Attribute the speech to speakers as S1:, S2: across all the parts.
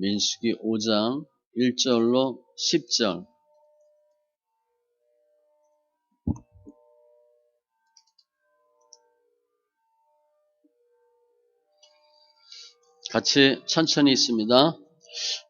S1: 민수기 5장 1절로 10절. 같이 천천히 있습니다.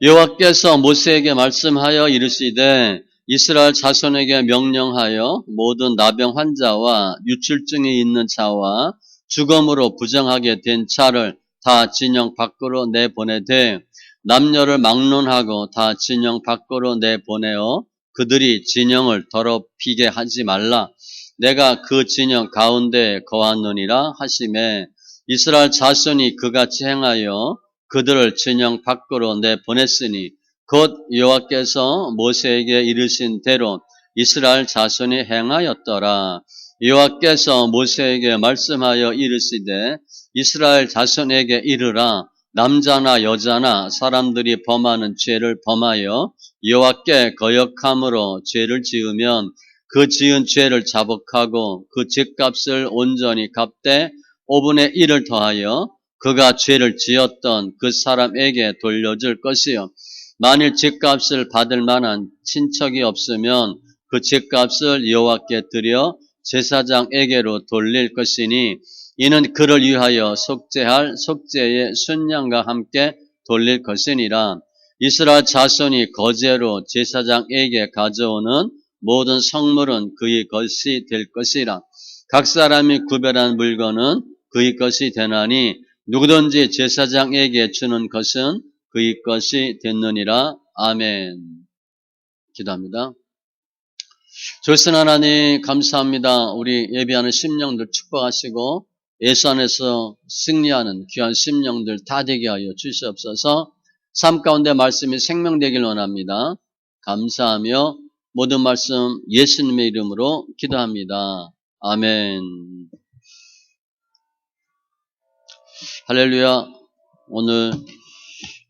S1: 여호와께서 모세에게 말씀하여 이르시되 이스라엘 자손에게 명령하여 모든 나병 환자와 유출증이 있는 자와 죽음으로 부정하게 된 자를 다 진영 밖으로 내보내되 남녀를 막론하고 다 진영 밖으로 내보내어 그들이 진영을 더럽히게 하지 말라. 내가 그 진영 가운데 거하느니라 하심에 이스라엘 자손이 그같이 행하여 그들을 진영 밖으로 내보냈으니 곧 여호와께서 모세에게 이르신 대로 이스라엘 자손이 행하였더라. 여호와께서 모세에게 말씀하여 이르시되 이스라엘 자손에게 이르라 남자나 여자나 사람들이 범하는 죄를 범하여 여호와께 거역함으로 죄를 지으면 그 지은 죄를 자복하고 그 죄값을 온전히 갚되 5분의 1을 더하여 그가 죄를 지었던 그 사람에게 돌려줄 것이요. 만일 죄값을 받을 만한 친척이 없으면 그 죄값을 여호와께 드려 제사장에게로 돌릴 것이니 이는 그를 위하여 속죄할 속죄의 순양과 함께 돌릴 것이니라. 이스라엘 자손이 거제로 제사장에게 가져오는 모든 성물은 그의 것이 될 것이라. 각 사람이 구별한 물건은 그의 것이 되나니 누구든지 제사장에게 주는 것은 그의 것이 됐느니라. 아멘. 기도합니다. 조선 하나님 감사합니다. 우리 예비하는 심령들 축복하시고 예수 안에서 승리하는 귀한 심령들 다 되게 하여 주시옵소서 삶 가운데 말씀이 생명되길 원합니다. 감사하며 모든 말씀 예수님의 이름으로 기도합니다. 아멘. 할렐루야. 오늘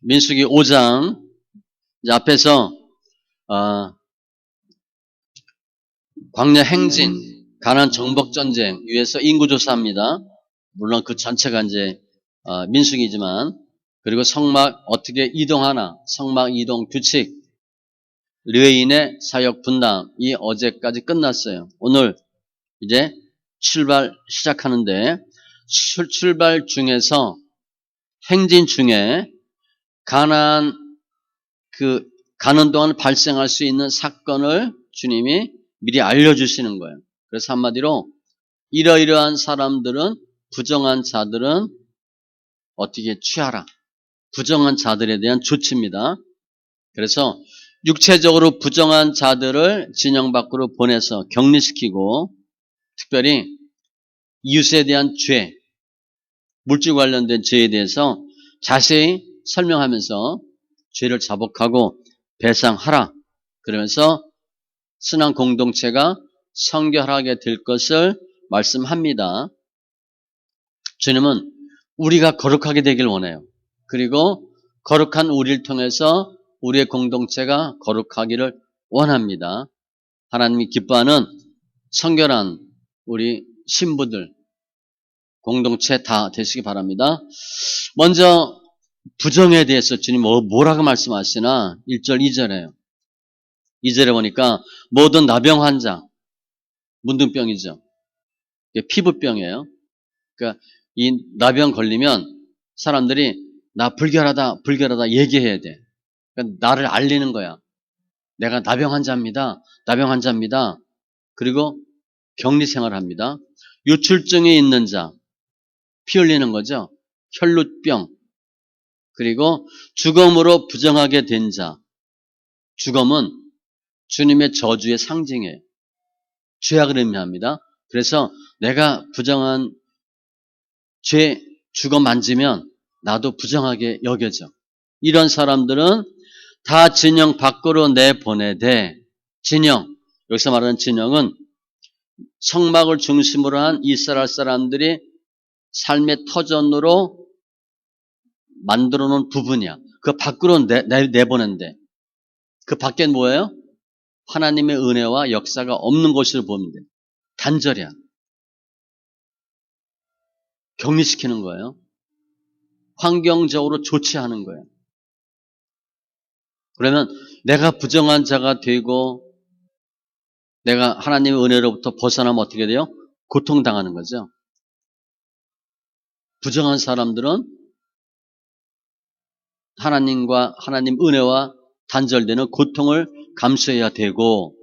S1: 민수기 5장 앞에서 어, 광야 행진, 가난 정복 전쟁 위에서 인구 조사합니다. 물론 그 전체가 이제 어, 민숙이지만 그리고 성막 어떻게 이동하나 성막 이동 규칙 르웨인의 사역 분담이 어제까지 끝났어요. 오늘 이제 출발 시작하는데 출, 출발 중에서 행진 중에 가난 그 가는 동안 발생할 수 있는 사건을 주님이 미리 알려주시는 거예요. 그래서 한마디로 이러이러한 사람들은 부정한 자들은 어떻게 취하라. 부정한 자들에 대한 조치입니다. 그래서 육체적으로 부정한 자들을 진영 밖으로 보내서 격리시키고 특별히 이웃에 대한 죄, 물질 관련된 죄에 대해서 자세히 설명하면서 죄를 자복하고 배상하라. 그러면서 신앙 공동체가 성결하게 될 것을 말씀합니다. 주님은 우리가 거룩하게 되길 원해요. 그리고 거룩한 우리를 통해서 우리의 공동체가 거룩하기를 원합니다. 하나님이 기뻐하는 성결한 우리 신부들 공동체 다 되시기 바랍니다. 먼저 부정에 대해서 주님 뭐, 뭐라고 말씀하시나 1절 2절에요. 2절에 보니까 모든 나병 환자 문둥병이죠. 피부병이에요. 그러니까 이 나병 걸리면 사람들이 나 불결하다, 불결하다 얘기해야 돼. 그러니까 나를 알리는 거야. 내가 나병 환자입니다. 나병 환자입니다. 그리고 격리 생활을 합니다. 유출증이 있는 자, 피 흘리는 거죠. 혈루병. 그리고 죽음으로 부정하게 된 자. 죽음은 주님의 저주의 상징이에요. 죄악을 의미합니다. 그래서 내가 부정한 죄 죽어 만지면 나도 부정하게 여겨져. 이런 사람들은 다 진영 밖으로 내보내되 진영 여기서 말하는 진영은 성막을 중심으로 한 이스라엘 사람들이 삶의 터전으로 만들어 놓은 부분이야. 그 밖으로 내, 내, 내보낸대. 그 밖에 뭐예요? 하나님의 은혜와 역사가 없는 곳을 보면 돼. 단절이야. 격리시키는 거예요. 환경적으로 조치하는 거예요. 그러면 내가 부정한 자가 되고 내가 하나님의 은혜로부터 벗어나면 어떻게 돼요? 고통당하는 거죠. 부정한 사람들은 하나님과 하나님 은혜와 단절되는 고통을 감수해야 되고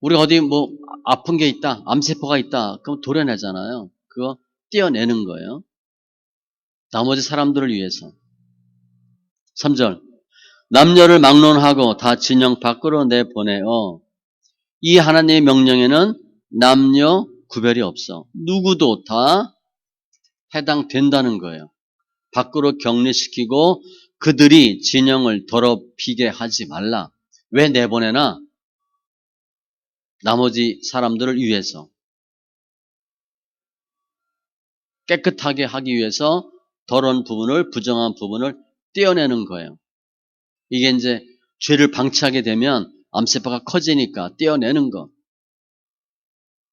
S1: 우리 어디 뭐 아픈 게 있다, 암세포가 있다, 그럼 도려내잖아요. 그거 떼어내는 거예요. 나머지 사람들을 위해서. 3절. 남녀를 막론하고 다 진영 밖으로 내보내어. 이 하나님의 명령에는 남녀 구별이 없어. 누구도 다 해당된다는 거예요. 밖으로 격리시키고 그들이 진영을 더럽히게 하지 말라. 왜 내보내나? 나머지 사람들을 위해서. 깨끗하게 하기 위해서 더러운 부분을, 부정한 부분을 떼어내는 거예요. 이게 이제 죄를 방치하게 되면 암세포가 커지니까 떼어내는 거.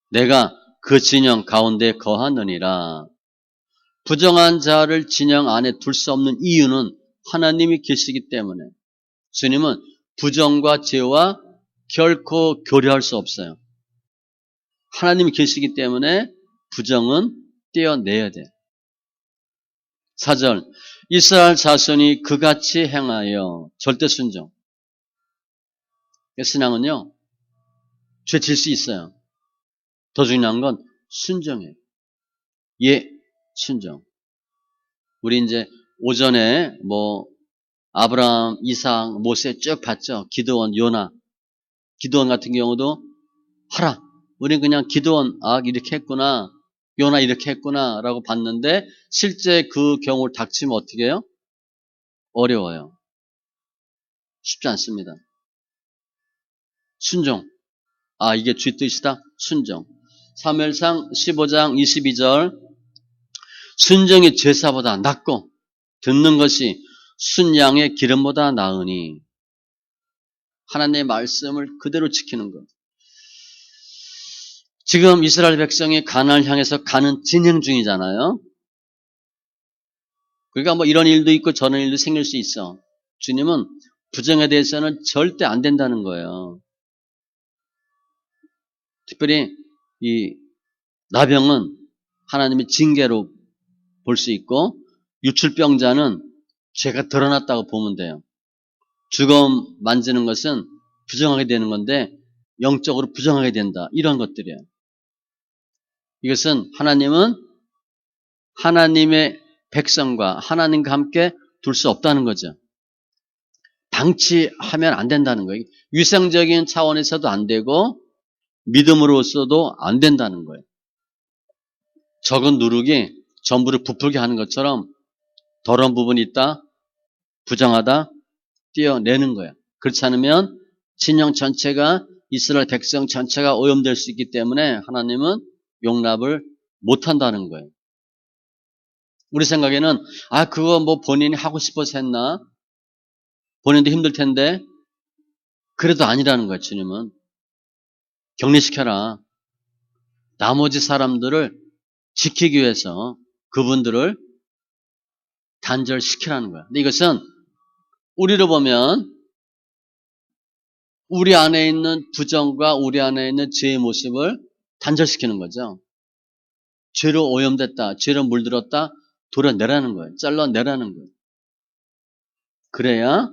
S1: 내가 그 진영 가운데 거하느니라. 부정한 자를 진영 안에 둘 수 없는 이유는 하나님이 계시기 때문에 주님은 부정과 죄와 결코 교류할 수 없어요. 하나님이 계시기 때문에 부정은 떼어내야 돼. 4절 이스라엘 자손이 그같이 행하여 절대 순종. 신앙은요. 죄 질 수 있어요. 더 중요한 건 순종이에요. 예, 순종. 우리 이제 오전에 뭐 아브라함, 이상, 모세 쭉 봤죠. 기도원, 요나. 기도원 같은 경우도 하라. 우린 그냥 기도원 아 이렇게 했구나. 요나 이렇게 했구나 라고 봤는데 실제 그 경우를 닥치면 어떻게 해요? 어려워요. 쉽지 않습니다. 순종. 아 이게 쥐 뜻이다. 순종. 3일상 15장 22절 순종이 제사보다 낫고 듣는 것이 순양의 기름보다 나으니 하나님의 말씀을 그대로 지키는 것. 지금 이스라엘 백성이 가나안을 향해서 가는 진행 중이잖아요. 그러니까 뭐 이런 일도 있고 저런 일도 생길 수 있어. 주님은 부정에 대해서는 절대 안 된다는 거예요. 특별히 이 나병은 하나님의 징계로 볼 수 있고 유출병자는 죄가 드러났다고 보면 돼요. 죽음 만지는 것은 부정하게 되는 건데 영적으로 부정하게 된다. 이런 것들이에요. 이것은 하나님은 하나님의 백성과 하나님과 함께 둘 수 없다는 거죠. 방치하면 안 된다는 거예요. 위생적인 차원에서도 안 되고 믿음으로서도 안 된다는 거예요. 적은 누룩이 전부를 부풀게 하는 것처럼 더러운 부분이 있다, 부정하다, 띄어내는 거예요. 그렇지 않으면 진영 전체가 이스라엘 백성 전체가 오염될 수 있기 때문에 하나님은 용납을 못한다는 거예요. 우리 생각에는 아 그거 뭐 본인이 하고 싶어서 했나? 본인도 힘들 텐데 그래도 아니라는 거예요. 주님은 격리시켜라. 나머지 사람들을 지키기 위해서 그분들을 단절시키라는 거야. 근데 이것은 우리로 보면 우리 안에 있는 부정과 우리 안에 있는 죄의 모습을 단절시키는 거죠. 죄로 오염됐다, 죄로 물들었다, 도려내라는 거예요. 잘라내라는 거예요. 그래야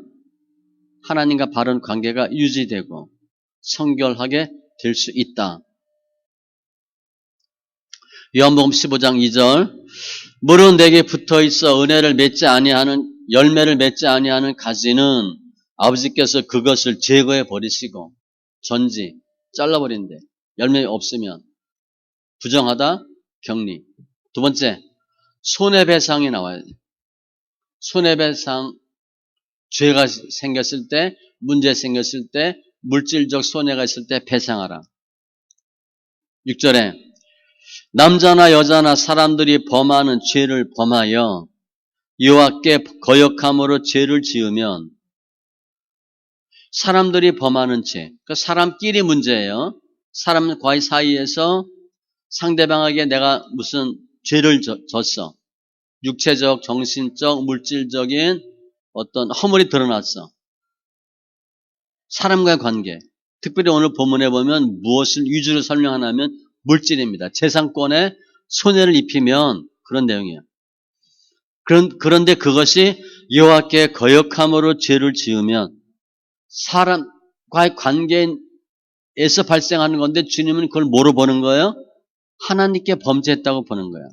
S1: 하나님과 바른 관계가 유지되고 성결하게 될 수 있다. 요한복음 15장 2절 물은 내게 붙어 있어 은혜를 맺지 아니하는 열매를 맺지 아니하는 가지는 아버지께서 그것을 제거해 버리시고 전지 잘라버린대. 열매 없으면 부정하다 격리. 두 번째 손해배상이 나와요. 손해배상 죄가 생겼을 때 문제 생겼을 때 물질적 손해가 있을 때 배상하라. 6절에 남자나 여자나 사람들이 범하는 죄를 범하여 여호와께 거역함으로 죄를 지으면 사람들이 범하는 죄, 그 사람끼리 문제예요. 사람과의 사이에서 상대방에게 내가 무슨 죄를 졌어. 육체적, 정신적, 물질적인 어떤 허물이 드러났어. 사람과의 관계. 특별히 오늘 본문에 보면 무엇을 위주로 설명하냐면 물질입니다. 재산권에 손해를 입히면 그런 내용이에요. 그런, 그런데 그것이 여호와께 거역함으로 죄를 지으면 사람과의 관계에서 발생하는 건데 주님은 그걸 뭐로 보는 거예요? 하나님께 범죄했다고 보는 거예요.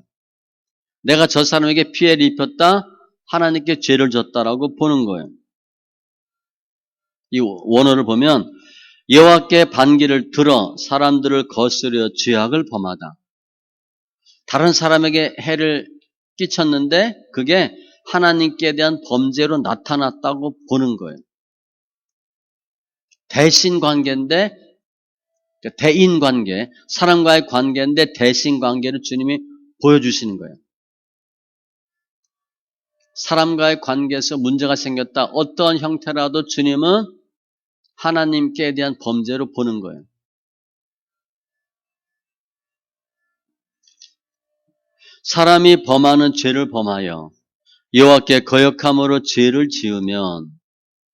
S1: 내가 저 사람에게 피해를 입혔다, 하나님께 죄를 졌다라고 보는 거예요. 이 원어를 보면 여호와께 반기를 들어 사람들을 거스려 죄악을 범하다. 다른 사람에게 해를 끼쳤는데 그게 하나님께 대한 범죄로 나타났다고 보는 거예요. 대신 관계인데 그러니까 대인 관계, 사람과의 관계인데 대신 관계를 주님이 보여주시는 거예요. 사람과의 관계에서 문제가 생겼다. 어떠한 형태라도 주님은 하나님께 대한 범죄로 보는 거예요. 사람이 범하는 죄를 범하여 여호와께 거역함으로 죄를 지으면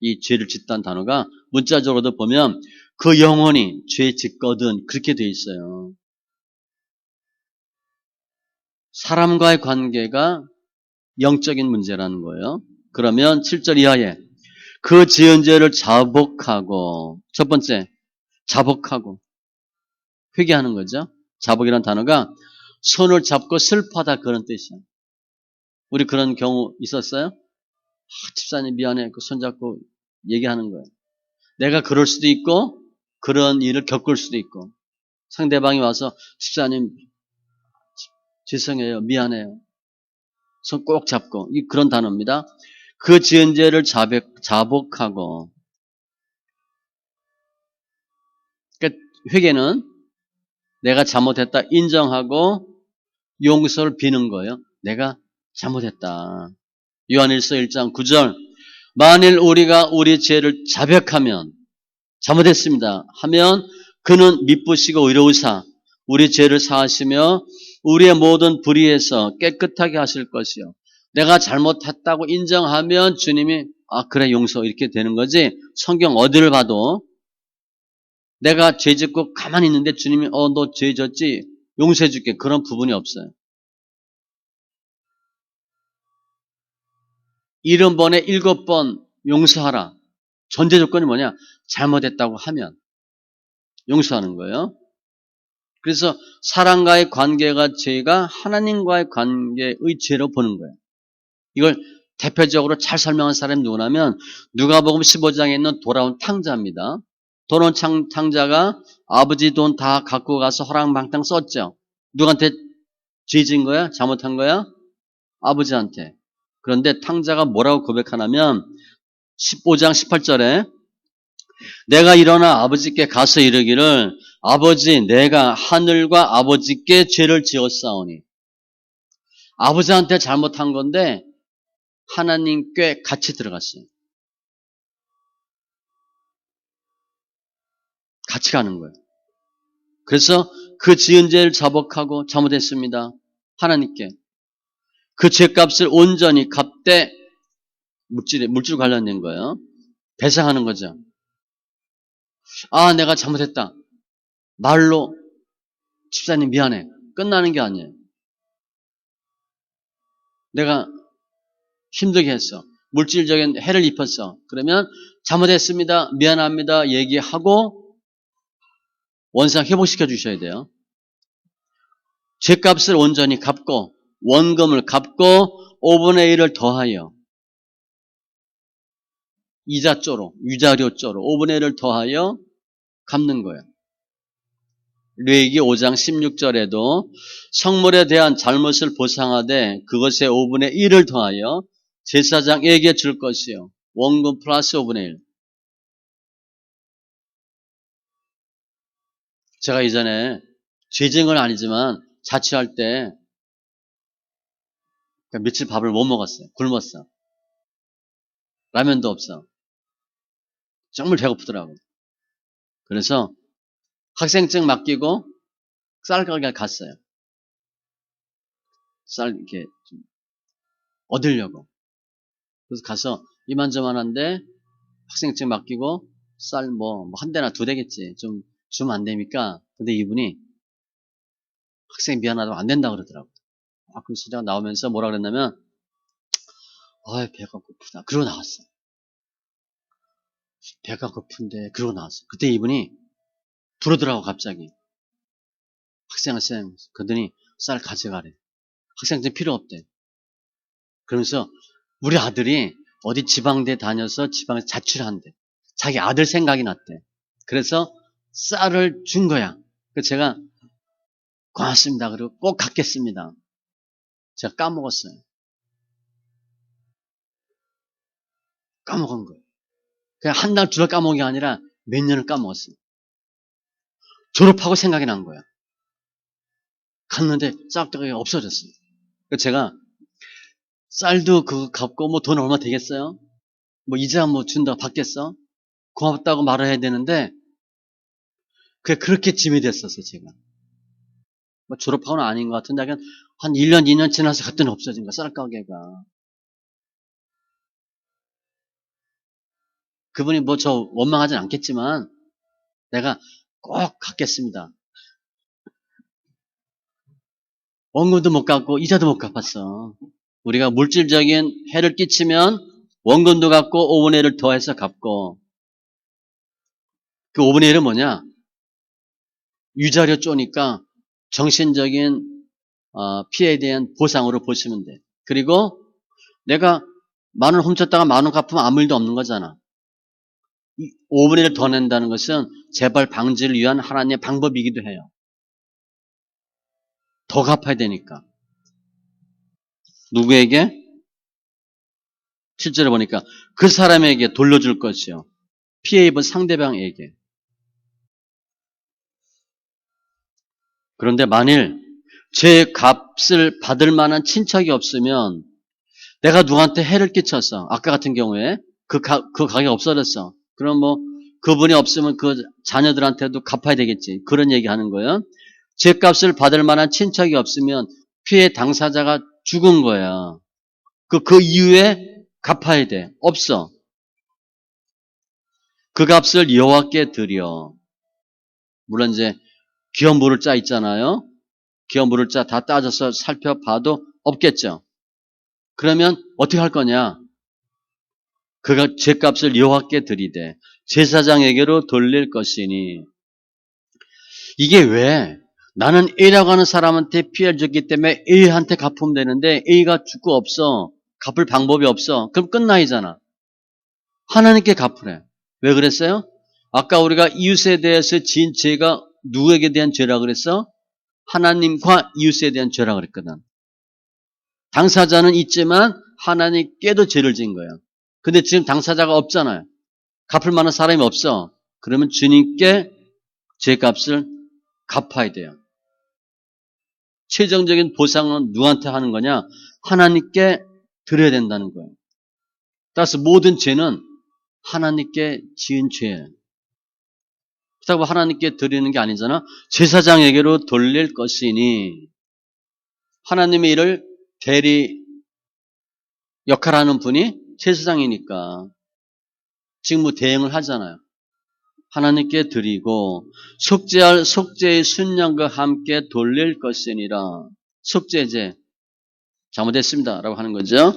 S1: 이 죄를 짓다는 단어가 문자적으로도 보면 그 영혼이 죄 짓거든 그렇게 돼 있어요. 사람과의 관계가 영적인 문제라는 거예요. 그러면 7절 이하에 그 지은 죄를 자복하고 첫 번째 자복하고 회개하는 거죠. 자복이라는 단어가 손을 잡고 슬퍼하다 그런 뜻이에요. 우리 그런 경우 있었어요? 아, 집사님 미안해. 그 손잡고 얘기하는 거예요. 내가 그럴 수도 있고 그런 일을 겪을 수도 있고 상대방이 와서 집사님 죄송해요. 미안해요. 손 꼭 잡고 이 그런 단어입니다. 그 지은 죄를 자백, 자복하고 그러니까 회개는 내가 잘못했다 인정하고 용서를 비는 거예요. 내가 잘못했다. 요한일서 1장 9절 만일 우리가 우리 죄를 자백하면 잘못했습니다. 하면 그는 미쁘시고 의로우사 우리 죄를 사하시며 우리의 모든 불의에서 깨끗하게 하실 것이요. 내가 잘못했다고 인정하면 주님이 아 그래 용서 이렇게 되는 거지. 성경 어디를 봐도 내가 죄 짓고 가만히 있는데 주님이 어 너 죄 졌지 용서해 줄게 그런 부분이 없어요. 일흔 번에 일곱 번 용서하라. 전제 조건이 뭐냐? 잘못했다고 하면 용서하는 거예요. 그래서 사람과의 관계가 죄가 하나님과의 관계의 죄로 보는 거예요. 이걸 대표적으로 잘 설명한 사람이 누구냐면 누가복음 15장에 있는 돌아온 탕자입니다. 돌아온 탕자가 아버지 돈 다 갖고 가서 허랑방탕 썼죠. 누구한테 죄진 거야? 잘못한 거야? 아버지한테. 그런데 탕자가 뭐라고 고백하냐면 15장 18절에 내가 일어나 아버지께 가서 이르기를 아버지 내가 하늘과 아버지께 죄를 지었사오니 아버지한테 잘못한 건데 하나님께 같이 들어갔어요. 같이 가는 거예요. 그래서 그 지은 죄를 자복하고 잘못했습니다. 하나님께. 그 죄값을 온전히 갚되 물질에, 물질 관련된 거예요. 배상하는 거죠. 아, 내가 잘못했다. 말로 집사님 미안해. 끝나는 게 아니에요. 내가 힘들게 했어. 물질적인 해를 입혔어. 그러면 잘못했습니다. 미안합니다. 얘기하고 원상 회복시켜 주셔야 돼요. 죄값을 온전히 갚고 원금을 갚고 5분의 1을 더하여 이자조로 유자료조로 5분의 1을 더하여 갚는 거예요. 뇌기 5장 16절에도 성물에 대한 잘못을 보상하되 그것의 5분의 1을 더하여 제사장에게 줄 것이요. 원금 플러스 5분의 1. 제가 이전에 죄증은 아니지만 자취할 때 며칠 밥을 못 먹었어요. 굶었어. 라면도 없어. 정말 배고프더라고. 그래서 학생증 맡기고 쌀 가게 갔어요. 쌀 이렇게 얻으려고. 그래서 가서 이만저만한데 학생증 맡기고 쌀 뭐 한 대나 두 대겠지. 좀 주면 안 됩니까? 근데 이분이 학생 미안하다고 안 된다 그러더라고. 아, 그래서 제가 나오면서 뭐라 그랬냐면 아 배가 고프다. 그러고 나왔어. 배가 고픈데 그러고 나왔어. 그때 이분이 부르더라고 갑자기. 학생 학생 그러더니 쌀 가져가래. 학생증 필요 없대. 그러면서 우리 아들이 어디 지방대 다녀서 지방에서 자취를 한대. 자기 아들 생각이 났대. 그래서 쌀을 준 거야. 그래서 제가 고맙습니다. 그리고 꼭 갖겠습니다. 제가 까먹었어요. 까먹은 거예요. 그냥 한달 줄을 까먹은 게 아니라 몇 년을 까먹었어요. 졸업하고 생각이 난 거야. 갔는데 짝짝이 없어졌어요. 그래서 제가 쌀도 그거 갚고 뭐 돈 얼마 되겠어요? 뭐 이자 뭐 준다고 받겠어? 고맙다고 말을 해야 되는데 그게 그렇게 짐이 됐었어요, 제가. 뭐 졸업하고는 아닌 것 같은데 그냥 한 1년, 2년 지나서 갔더니 없어진 거야, 쌀가게가. 그분이 뭐 저 원망하진 않겠지만 내가 꼭 갚겠습니다. 원금도 못 갚고 이자도 못 갚았어. 우리가 물질적인 해를 끼치면 원금도 갚고 5분의 1을 더해서 갚고 그 5분의 1은 뭐냐? 위자료 쪼니까 정신적인 어, 피해에 대한 보상으로 보시면 돼. 그리고 내가 만 원 훔쳤다가 만 원 갚으면 아무 일도 없는 거잖아. 5분의 1을 더 낸다는 것은 재발 방지를 위한 하나님의 방법이기도 해요. 더 갚아야 되니까. 누구에게? 실제로 보니까 그 사람에게 돌려줄 것이요. 피해 입은 상대방에게. 그런데 만일 제 값을 받을 만한 친척이 없으면 내가 누구한테 해를 끼쳤어. 아까 같은 경우에 그, 가, 그 가게 없어졌어. 그럼 뭐 그분이 없으면 그 자녀들한테도 갚아야 되겠지. 그런 얘기 하는 거예요. 제 값을 받을 만한 친척이 없으면 피해 당사자가 죽은 거야. 그, 그 이후에 갚아야 돼. 없어. 그 값을 여호와께 드려. 물론 이제 기업 물을 자 있잖아요. 기업 물을 자다 따져서 살펴봐도 없겠죠. 그러면 어떻게 할 거냐? 그가 제 값을 여호와께 드리되 제사장에게로 돌릴 것이니 이게 왜 나는 A라고 하는 사람한테 피해를 줬기 때문에 A한테 갚으면 되는데 A가 죽고 없어. 갚을 방법이 없어. 그럼 끝나이잖아. 하나님께 갚으래. 왜 그랬어요? 아까 우리가 이웃에 대해서 지은 죄가 누구에게 대한 죄라 그랬어? 하나님과 이웃에 대한 죄라 그랬거든. 당사자는 있지만 하나님께도 죄를 지은 거야. 근데 지금 당사자가 없잖아요. 갚을 만한 사람이 없어. 그러면 주님께 죄값을 갚아야 돼요. 최종적인 보상은 누구한테 하는 거냐? 하나님께 드려야 된다는 거예요. 따라서 모든 죄는 하나님께 지은 죄예요. 그렇다고 하나님께 드리는 게 아니잖아. 제사장에게로 돌릴 것이니 하나님의 일을 대리 역할하는 분이 제사장이니까 직무 뭐 대행을 하잖아요. 하나님께 드리고 속죄할 속죄의 순양과 함께 돌릴 것이니라. 속죄제 잘못했습니다. 라고 하는 거죠.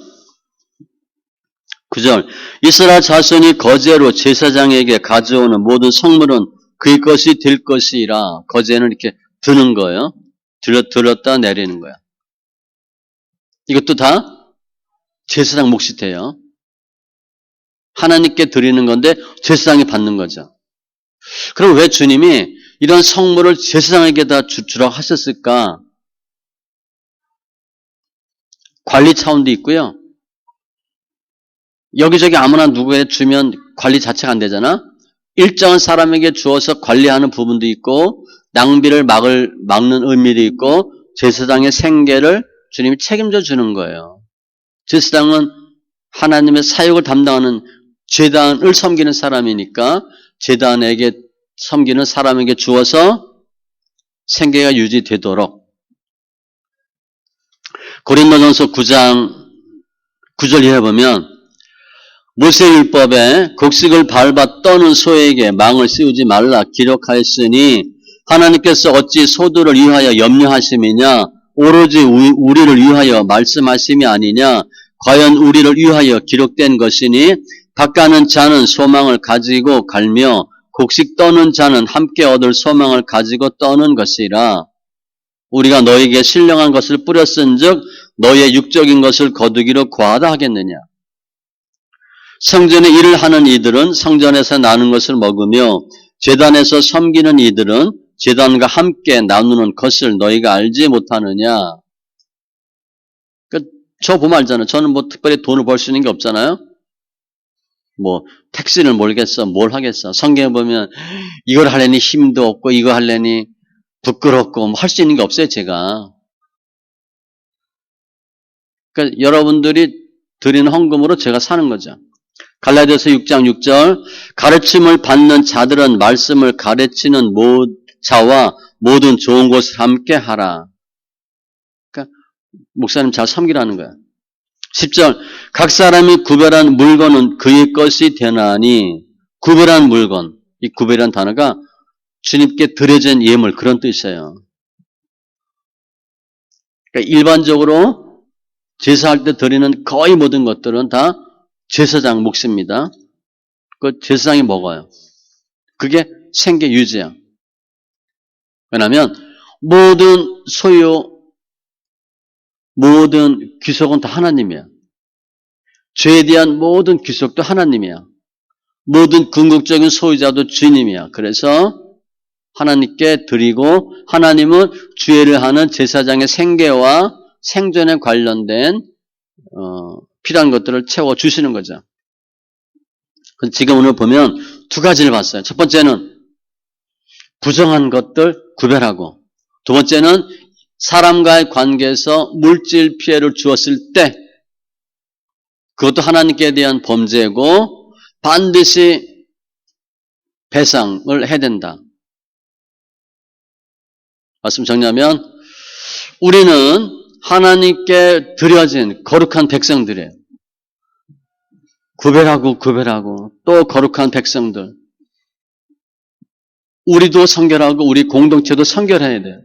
S1: 9절 이스라엘 자손이 거제로 제사장에게 가져오는 모든 성물은 그의 것이 될 것이라 거제는 이렇게 드는 거예요. 들었, 들었다 내리는 거야. 이것도 다 제사장 몫이 돼요. 하나님께 드리는 건데 제사장이 받는 거죠. 그럼 왜 주님이 이런 성물을 제사장에게 다 주라고 하셨을까? 관리 차원도 있고요. 여기저기 아무나 누구에 주면 관리 자체가 안 되잖아. 일정한 사람에게 주어서 관리하는 부분도 있고 낭비를 막을 막는 의미도 있고 제사장의 생계를 주님이 책임져 주는 거예요. 제사장은 하나님의 사역을 담당하는 제단을 섬기는 사람이니까 제단에게 섬기는 사람에게 주어서 생계가 유지되도록 고린도전서 9장 9절 이해 보면 모세율법에 곡식을 밟아 떠는 소에게 망을 씌우지 말라 기록하였으니 하나님께서 어찌 소들을 위하여 염려하심이냐? 오로지 우- 우리를 위하여 말씀하심이 아니냐? 과연 우리를 위하여 기록된 것이니? 밭가는 자는 소망을 가지고 갈며 곡식 떠는 자는 함께 얻을 소망을 가지고 떠는 것이라. 우리가 너에게 신령한 것을 뿌렸은즉 너의 육적인 것을 거두기로 과하다 하겠느냐 성전에 일을 하는 이들은 성전에서 나는 것을 먹으며 재단에서 섬기는 이들은 재단과 함께 나누는 것을 너희가 알지 못하느냐. 그, 저 보면 알잖아요. 저는 뭐 특별히 돈을 벌 수 있는 게 없잖아요. 뭐, 택시를 몰겠어. 뭘 하겠어. 성경에 보면 이걸 하려니 힘도 없고 이거 하려니 부끄럽고 뭐 할 수 있는 게 없어요, 제가. 그러니까 여러분들이 드리는 헌금으로 제가 사는 거죠. 갈라디아서 6장 6절 가르침을 받는 자들은 말씀을 가르치는 모 자와 모든 좋은 것을 함께 하라. 그러니까 목사님 잘 섬기라는 거야. 10절 각 사람이 구별한 물건은 그의 것이 되나니 구별한 물건 이 구별한 단어가 주님께 드려진 예물 그런 뜻이에요. 그러니까 일반적으로 제사할 때 드리는 거의 모든 것들은 다 제사장 몫입니다. 그 제사장이 먹어요. 그게 생계 유지야. 왜냐하면 모든 소유, 모든 귀속은 다 하나님이야. 죄에 대한 모든 귀속도 하나님이야. 모든 궁극적인 소유자도 주님이야. 그래서 하나님께 드리고 하나님은 주애를 하는 제사장의 생계와 생존에 관련된 어, 필요한 것들을 채워 주시는 거죠. 지금 오늘 보면 두 가지를 봤어요. 첫 번째는 부정한 것들 구별하고 두 번째는 사람과의 관계에서 물질 피해를 주었을 때 그것도 하나님께 대한 범죄고 반드시 배상을 해야 된다. 말씀 정리하면 우리는 하나님께 드려진 거룩한 백성들이에요. 구별하고 구별하고 또 거룩한 백성들. 우리도 성결하고 우리 공동체도 성결해야 돼요.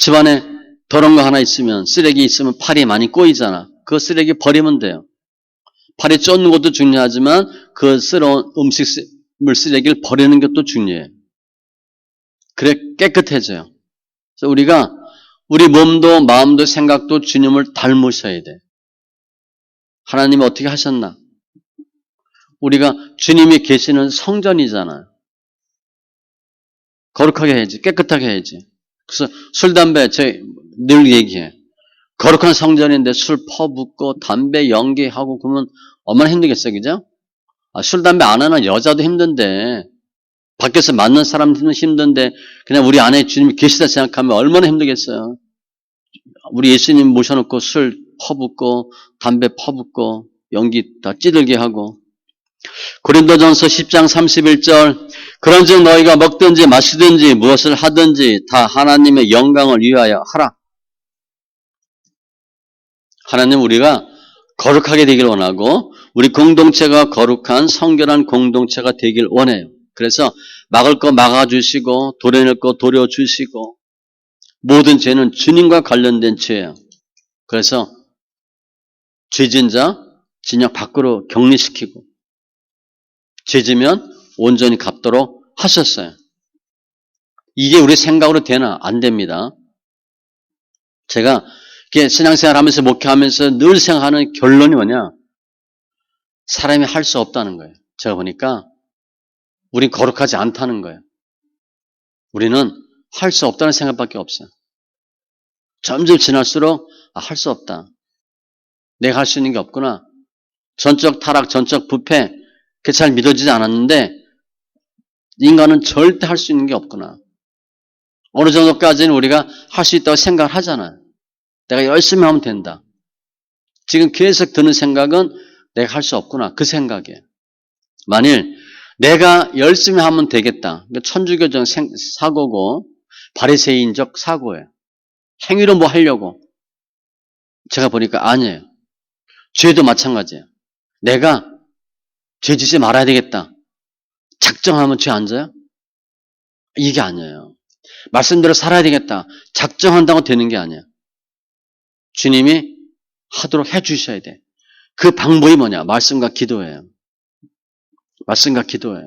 S1: 집안에 더러운 거 하나 있으면 쓰레기 있으면 팔이 많이 꼬이잖아. 그 쓰레기 버리면 돼요. 팔이 쫓는 것도 중요하지만 그 쓰러운 음식물 쓰레기를 버리는 것도 중요해요. 그래 깨끗해져요. 그래서 우리가 우리 몸도 마음도 생각도 주님을 닮으셔야 돼. 하나님이 어떻게 하셨나? 우리가 주님이 계시는 성전이잖아요. 거룩하게 해야지, 깨끗하게 해야지. 그래서 술, 담배, 저희 늘 얘기해. 거룩한 성전인데 술 퍼붓고 담배 연기하고 그러면 얼마나 힘들겠어요, 그죠? 아, 술, 담배 안 하는 여자도 힘든데, 밖에서 만난 사람들은 힘든데, 그냥 우리 안에 주님이 계시다 생각하면 얼마나 힘들겠어요. 우리 예수님 모셔놓고 술 퍼붓고, 담배 퍼붓고, 연기 다 찌들게 하고. 고린도전서 10장 31절 그런즉 너희가 먹든지 마시든지 무엇을 하든지 다 하나님의 영광을 위하여 하라. 하나님 우리가 거룩하게 되길 원하고 우리 공동체가 거룩한 성결한 공동체가 되길 원해요. 그래서 막을 거 막아주시고 도려낼 거 도려주시고 모든 죄는 주님과 관련된 죄예요. 그래서 죄진 자 진영 밖으로 격리시키고 죄지면 온전히 갚도록 하셨어요. 이게 우리 생각으로 되나? 안 됩니다. 제가 신앙생활 하면서 목회하면서 늘 생각하는 결론이 뭐냐? 사람이 할 수 없다는 거예요. 제가 보니까 우린 거룩하지 않다는 거예요. 우리는 할 수 없다는 생각밖에 없어요. 점점 지날수록 아, 할 수 없다. 내가 할 수 있는 게 없구나. 전적 타락, 전적 부패, 그게 잘 믿어지지 않았는데 인간은 절대 할 수 있는 게 없구나. 어느 정도까지는 우리가 할 수 있다고 생각을 하잖아요. 내가 열심히 하면 된다. 지금 계속 드는 생각은 내가 할 수 없구나. 그 생각이에요. 만일 내가 열심히 하면 되겠다. 천주교적 사고고 바리새인적 사고예요. 행위로 뭐 하려고. 제가 보니까 아니에요. 죄도 마찬가지예요. 내가 죄 짓지 말아야 되겠다. 작정하면 죄 안 져요? 이게 아니에요. 말씀대로 살아야 되겠다. 작정한다고 되는 게 아니에요. 주님이 하도록 해 주셔야 돼. 그 방법이 뭐냐? 말씀과 기도예요. 말씀과 기도예요.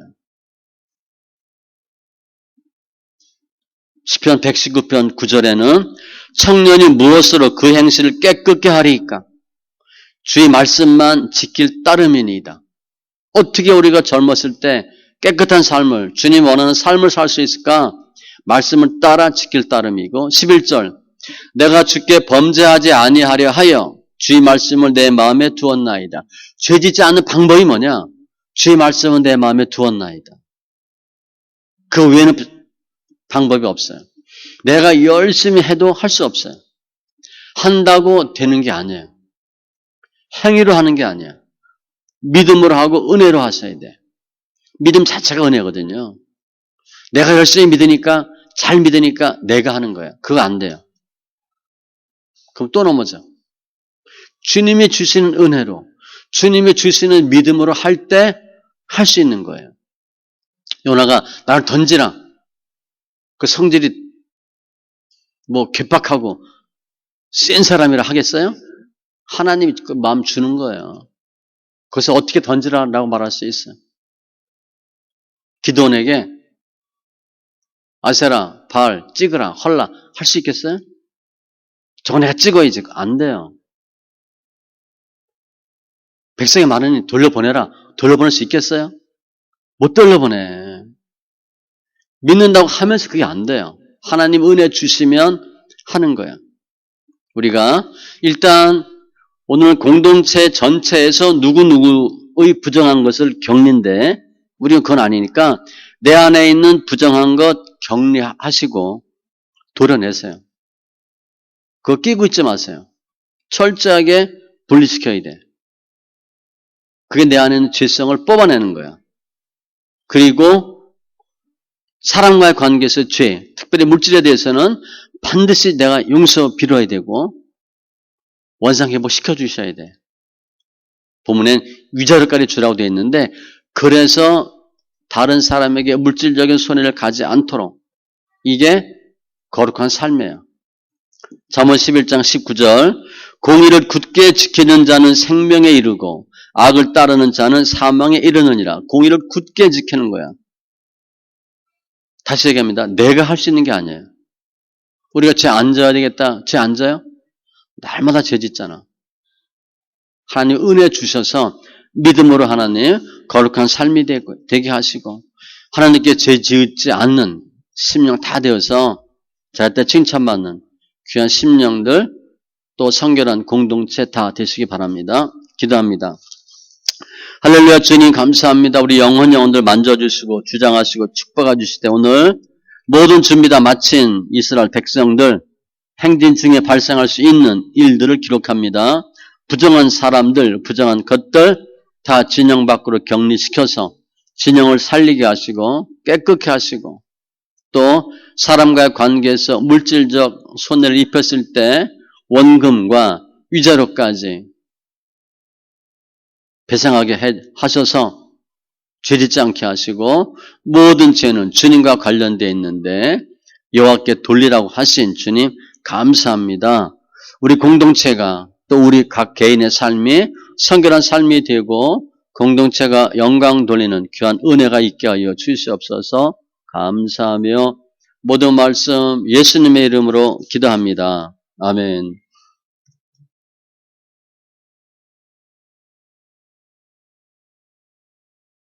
S1: 시편 119편 9절에는 청년이 무엇으로 그 행실을 깨끗게 하리이까? 주의 말씀만 지킬 따름이니이다. 어떻게 우리가 젊었을 때 깨끗한 삶을 주님 원하는 삶을 살 수 있을까? 말씀을 따라 지킬 따름이고 11절 내가 주께 범죄하지 아니하려 하여 주의 말씀을 내 마음에 두었나이다. 죄짓지 않는 방법이 뭐냐? 주의 말씀은 내 마음에 두었나이다. 그 외에는 방법이 없어요. 내가 열심히 해도 할 수 없어요. 한다고 되는 게 아니에요. 행위로 하는 게 아니야. 믿음으로 하고 은혜로 하셔야 돼. 믿음 자체가 은혜거든요. 내가 열심히 믿으니까 잘 믿으니까 내가 하는 거야. 그거 안 돼요. 그럼 또 넘어져. 주님이 주시는 은혜로, 주님이 주시는 믿음으로 할 때 할 수 있는 거예요. 요나가 나를 던지라. 그 성질이 뭐 괴팍하고 센 사람이라 하겠어요? 하나님이 그 마음 주는 거예요. 그래서 어떻게 던지라라고 말할 수 있어요. 기도원에게 아세라, 발, 찍으라, 헐라 할 수 있겠어요? 저거 내가 찍어야지. 안 돼요. 백성이 많으니 돌려보내라. 돌려보낼 수 있겠어요? 못 돌려보내. 믿는다고 하면서 그게 안 돼요. 하나님 은혜 주시면 하는 거야. 우리가 일단 오늘 공동체 전체에서 누구누구의 부정한 것을 격리인데 우리는 그건 아니니까 내 안에 있는 부정한 것 격리하시고 도려내세요. 그거 끼고 있지 마세요. 철저하게 분리시켜야 돼. 그게 내 안에 있는 죄성을 뽑아내는 거야. 그리고 사람과의 관계에서 죄, 특별히 물질에 대해서는 반드시 내가 용서 빌어야 되고 원상 회복 시켜 주셔야 돼. 본문엔 위자료까지 주라고 되어 있는데 그래서 다른 사람에게 물질적인 손해를 가지 않도록 이게 거룩한 삶이에요. 잠언 11장 19절 공의를 굳게 지키는 자는 생명에 이르고 악을 따르는 자는 사망에 이르느니라. 공의를 굳게 지키는 거야. 다시 얘기합니다. 내가 할 수 있는 게 아니에요. 우리가 죄 안 져야 되겠다. 죄 안 져요? 날마다 죄 짓잖아. 하나님 은혜 주셔서 믿음으로 하나님 거룩한 삶이 되게 하시고 하나님께 죄 지지 않는 심령 다 되어서 잘때 칭찬받는 귀한 심령들 또 성결한 공동체 다 되시기 바랍니다. 기도합니다. 할렐루야 주님 감사합니다. 우리 영혼 영혼들 만져주시고 주장하시고 축복해 주시되 오늘 모든 준비 다 마친 이스라엘 백성들 행진 중에 발생할 수 있는 일들을 기록합니다. 부정한 사람들, 부정한 것들 다 진영 밖으로 격리시켜서 진영을 살리게 하시고 깨끗게 하시고 또 사람과의 관계에서 물질적 손해를 입혔을 때 원금과 위자료까지 배상하게 하셔서 죄짓지 않게 하시고 모든 죄는 주님과 관련되어 있는데 여호와께 돌리라고 하신 주님 감사합니다. 우리 공동체가 또 우리 각 개인의 삶이 성결한 삶이 되고 공동체가 영광 돌리는 귀한 은혜가 있게 하여 주시옵소서 감사하며 모든 말씀 예수님의 이름으로 기도합니다. 아멘.